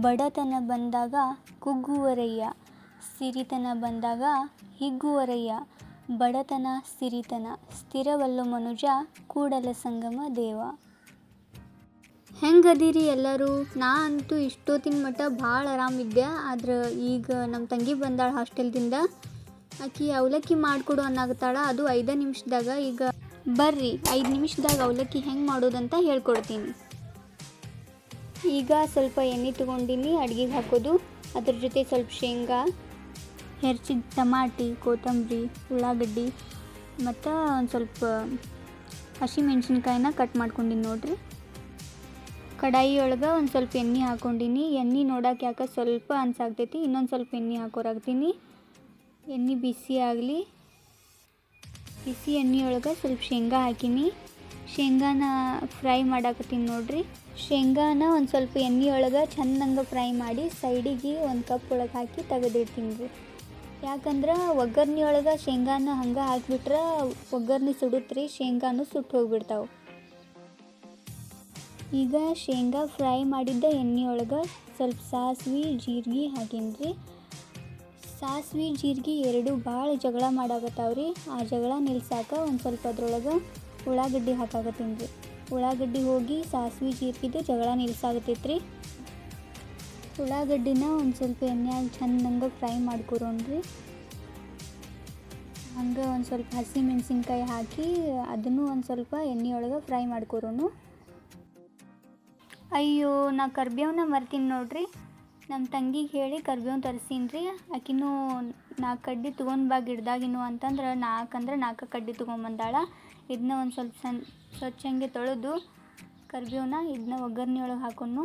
ಬಡತನ ಬಂದಾಗ ಕುಗ್ಗುವರಯ್ಯ, ಸಿರಿತನ ಬಂದಾಗ ಹಿಗ್ಗುವರಯ್ಯ, ಬಡತನ, ಸಿರಿತನ, ಸ್ಥಿರವಲ್ಲು ಮನುಜ, ಕೂಡಲ ಸಂಗಮ ದೇವ. ಹೆಂಗದೀರಿ ಎಲ್ಲರೂ? ನಾ ಅಂತೂ ಇಷ್ಟೊತ್ತಿನ ಮಟ್ಟ ಭಾಳ ಆರಾಮಿದ್ದೆ ಆದ್ರೆ ಈಗ ನಮ್ಮ ತಂಗಿ ಬಂದಾಳ ಹಾಸ್ಟೆಲ್ದಿಂದ. ಆಕಿ ಅವಲಕ್ಕಿ ಮಾಡಿಕೊಡು ಅನ್ನಾಗತ್ತಾಳ, ಅದು ಐದು ನಿಮಿಷದಾಗ, ಈಗ ಬರ್ರಿ, ಐದು ನಿಮಿಷದಾಗ ಅವಲಕ್ಕಿ ಹೆಂಗೆ ಮಾಡೋದಂತ ಹೇಳ್ಕೊಡ್ತೀನಿ. ಈಗ ಸ್ವಲ್ಪ ಎಣ್ಣೆ ತೊಗೊಂಡಿನಿ, ಅಡುಗೆಗೆ ಹಾಕೋದು. ಅದ್ರ ಜೊತೆ ಸ್ವಲ್ಪ ಶೇಂಗಾ ಹೆರ್ಚಿದ ಟಮಾಟಿ, ಕೊತ್ತಂಬರಿ, ಉಳ್ಳಾಗಡ್ಡಿ ಮತ್ತು ಒಂದು ಸ್ವಲ್ಪ ಹಸಿಮೆಣ್ಸಿನ್ಕಾಯಿನ ಕಟ್ ಮಾಡ್ಕೊಂಡಿನಿ ನೋಡ್ರಿ. ಕಡಾಯಿ ಒಳಗೆ ಒಂದು ಸ್ವಲ್ಪ ಎಣ್ಣೆ ಹಾಕೊಂಡಿನಿ. ಎಣ್ಣೆ ನೋಡೋಕೆ ಯಾಕೆ ಸ್ವಲ್ಪ ಅನ್ಸಾಗ್ತೈತಿ ಇನ್ನೊಂದು ಸ್ವಲ್ಪ ಎಣ್ಣೆ ಹಾಕೋರಾಗ್ತೀನಿ ಎಣ್ಣೆ ಬಿಸಿ ಆಗಲಿ. ಬಿಸಿ ಎಣ್ಣೆ ಒಳಗೆ ಸ್ವಲ್ಪ ಶೇಂಗಾ ಹಾಕೀನಿ. ಶೇಂಗಾನ ಫ್ರೈ ಮಾಡಾಕತ್ತೀನಿ ನೋಡ್ರಿ. ಶೇಂಗಾನ ಒಂದು ಸ್ವಲ್ಪ ಎಣ್ಣೆ ಒಳಗೆ ಚೆಂದಂಗೆ ಫ್ರೈ ಮಾಡಿ ಸೈಡಿಗೆ ಒಂದು ಕಪ್ ಒಳಗೆ ಹಾಕಿ ತೆಗೆದಿಡ್ತೀನಿ ರೀ. ಯಾಕಂದ್ರೆ ಒಗ್ಗರ್ಣಿ ಒಳಗೆ ಶೇಂಗಾನ ಹಂಗೆ ಹಾಕಿಬಿಟ್ರೆ ಒಗ್ಗರ್ಣೆ ಸುಡುತ್ತೆ ರೀ, ಶೇಂಗಾನು ಸುಟ್ಟು ಹೋಗ್ಬಿಡ್ತಾವೆ. ಈಗ ಶೇಂಗಾ ಫ್ರೈ ಮಾಡಿದ್ದ ಎಣ್ಣೆ ಒಳಗೆ ಸ್ವಲ್ಪ ಸಾಸಿವೆ, ಜೀರಿಗೆ ಹಾಕೀನಿ ರೀ. ಸಾಸ್ವಿ, ಜೀರಿಗೆ ಎರಡು ಭಾಳ ಜಗಳ ಮಾಡಾಕತ್ತಾವ್ರಿ ಆ ಜಗಳ ನಿಲ್ಸಾಕ ಒಂದು ಸ್ವಲ್ಪ ಅದ್ರೊಳಗೆ ಉಳ್ಳಾಗಡ್ಡಿ ಹಾಕಾಕತ್ತೀನಿ ರೀ. ಉಳ್ಳಾಗಡ್ಡಿ ಹೋಗಿ ಸಾಸಿವೆ ಜೀರಿಗೆದು ಜಗಳ ನಿಲ್ಸಾಗತ್ತೈತೆ ರೀ ಉಳ್ಳಾಗಡ್ಡಿನ ಒಂದು ಸ್ವಲ್ಪ ಎಣ್ಣೆಯಾಗಿ ಚೆಂದಂಗೆ ಫ್ರೈ ಮಾಡ್ಕೊರೋಣ್ರಿ ಹಂಗೆ ಒಂದು ಸ್ವಲ್ಪ ಹಸಿ ಮೆಣಸಿನ್ಕಾಯಿ ಹಾಕಿ ಅದನ್ನು ಒಂದು ಸ್ವಲ್ಪ ಎಣ್ಣೆಯೊಳಗೆ ಫ್ರೈ ಮಾಡ್ಕೊರೋನು. ಅಯ್ಯೋ, ನಾ ಕರ್ಬೇವನ್ನ ಮರ್ತೀನಿ ನೋಡ್ರಿ. ನಮ್ಮ ತಂಗಿಗೆ ಹೇಳಿ ಕರ್ಬೇವು ತರಿಸೀನಿ ರೀ ಆಕಿನೂ ನಾಲ್ಕು ಕಡ್ಡಿ ತೊಗೊಂಡು ಬಾ ಗಿಡದಾಗಿನೂ ಅಂತಂದ್ರೆ ನಾಲ್ಕಂದ್ರೆ ನಾಲ್ಕು ಕಡ್ಡಿ ತೊಗೊಂಬಂದಾಳ. ಇದನ್ನ ಒಂದು ಸ್ವಲ್ಪ ಸಣ್ಣ ಸ್ವಚ್ಛಂಗೆ ತೊಳೆದು ಕರ್ಬೇವನ್ನ ಇದನ್ನ ಒಗ್ಗರ್ಣೆ ಒಳಗೆ ಹಾಕೊಂಡು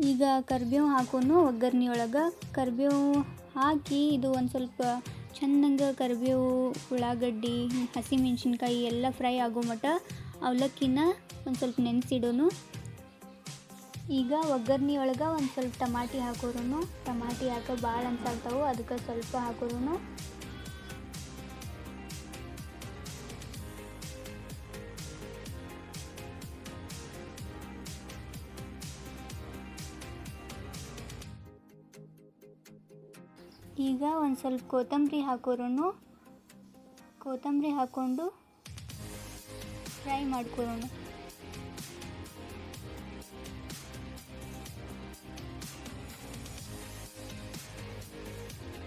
ಈಗ ಕರ್ಬೇವು ಹಾಕೊಂಡು ಒಗ್ಗರ್ಣೆ ಒಳಗೆ ಕರ್ಬೇವು ಹಾಕಿ ಇದು ಒಂದು ಸ್ವಲ್ಪ ಚೆಂದಂಗೆ ಕರಿಬೇವು, ಉಳ್ಳಾಗಡ್ಡಿ, ಹಸಿಮೆಣ್ಸಿನ್ಕಾಯಿ ಎಲ್ಲ ಫ್ರೈ ಆಗೋ ಮಟ್ಟ ಅವಲಕ್ಕಿನ ಒಂದು ಸ್ವಲ್ಪ ನೆನೆಸಿಡೋನು. ಈಗ ಒಗ್ಗರ್ಣೆ ಒಳಗೆ ಒಂದು ಸ್ವಲ್ಪ ಟಮಾಟಿ ಹಾಕೋರು ಟಮಾಟಿ ಹಾಕೋ ಭಾಳ ಅನ್ಸಾಗ್ತಾವೆ ಅದಕ್ಕೆ ಸ್ವಲ್ಪ ಹಾಕೋರು ಈಗ ಒಂದು ಸ್ವಲ್ಪ ಕೊತ್ತಂಬರಿ ಹಾಕೋರು ಕೊತ್ತಂಬರಿ ಹಾಕ್ಕೊಂಡು ಫ್ರೈ ಮಾಡ್ಕೊಳೋಣ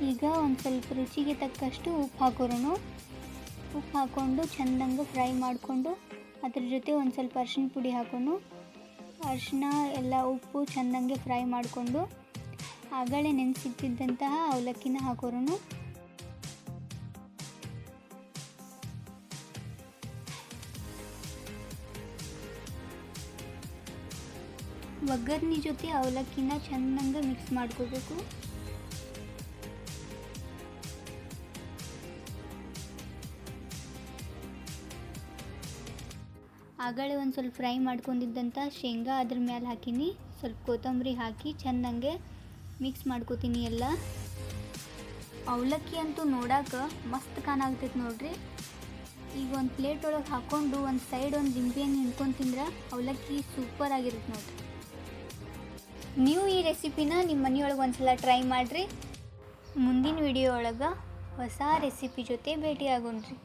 ಈಗ ಒಂದು ಸ್ವಲ್ಪ ರುಚಿಗೆ ತಕ್ಕಷ್ಟು ಉಪ್ಪು ಹಾಕೋರೋಣ ಉಪ್ಪು ಹಾಕ್ಕೊಂಡು ಚೆಂದಂಗೆ ಫ್ರೈ ಮಾಡಿಕೊಂಡು ಅದ್ರ ಜೊತೆ ಒಂದು ಸ್ವಲ್ಪ ಅರ್ಶಿನ ಪುಡಿ ಹಾಕೋನು. ಅರಿಶಿನ ಎಲ್ಲ ಉಪ್ಪು ಚೆಂದಂಗೆ ಫ್ರೈ ಮಾಡಿಕೊಂಡು ಆಗಳೇ ನೆನೆಸಿಟ್ಟಿದ್ದಂತಹ ಅವಲಕ್ಕಿನ ಹಾಕೋರೋಣ ಒಗ್ಗರಣೆ ಜೊತೆ ಅವಲಕ್ಕಿನ ಚೆಂದಂಗೆ ಮಿಕ್ಸ್ ಮಾಡ್ಕೋಬೇಕು. ಆಗಳೇ ಒಂದು ಸ್ವಲ್ಪ ಫ್ರೈ ಮಾಡ್ಕೊಂಡಿದ್ದಂಥ ಶೇಂಗಾ ಅದ್ರ ಮೇಲೆ ಹಾಕೀನಿ. ಸ್ವಲ್ಪ ಕೊತ್ತಂಬರಿ ಹಾಕಿ ಚೆಂದಂಗೆ ಮಿಕ್ಸ್ ಮಾಡ್ಕೋತೀನಿ ಎಲ್ಲ. ಅವಲಕ್ಕಿ ಅಂತೂ ನೋಡಕ್ಕೆ ಮಸ್ತ್ ಕಾಣಾಗ್ತೈತೆ ನೋಡ್ರಿ. ಈಗ ಒಂದು ಪ್ಲೇಟ್ ಒಳಗೆ ಹಾಕ್ಕೊಂಡು ಒಂದು ಸೈಡ್ ಒಂದು ಲಿಂಬೆ ಹಣ್ಣು ಹಿಂಡ್ಕೊಂಡು ತಿಂದ್ರೆ ಅವಲಕ್ಕಿ ಸೂಪರ್ ಆಗಿರುತ್ತೆ ನೋಡ್ರಿ. ನೀವು ಈ ರೆಸಿಪಿನ ನಿಮ್ಮ ಮನೆಯೊಳಗೆ ಒಂದ್ಸಲ ಟ್ರೈ ಮಾಡಿರಿ. ಮುಂದಿನ ವಿಡಿಯೋ ಒಳಗೆ ಹೊಸ ರೆಸಿಪಿ ಜೊತೆ ಭೇಟಿ ಆಗೋಣ್ರಿ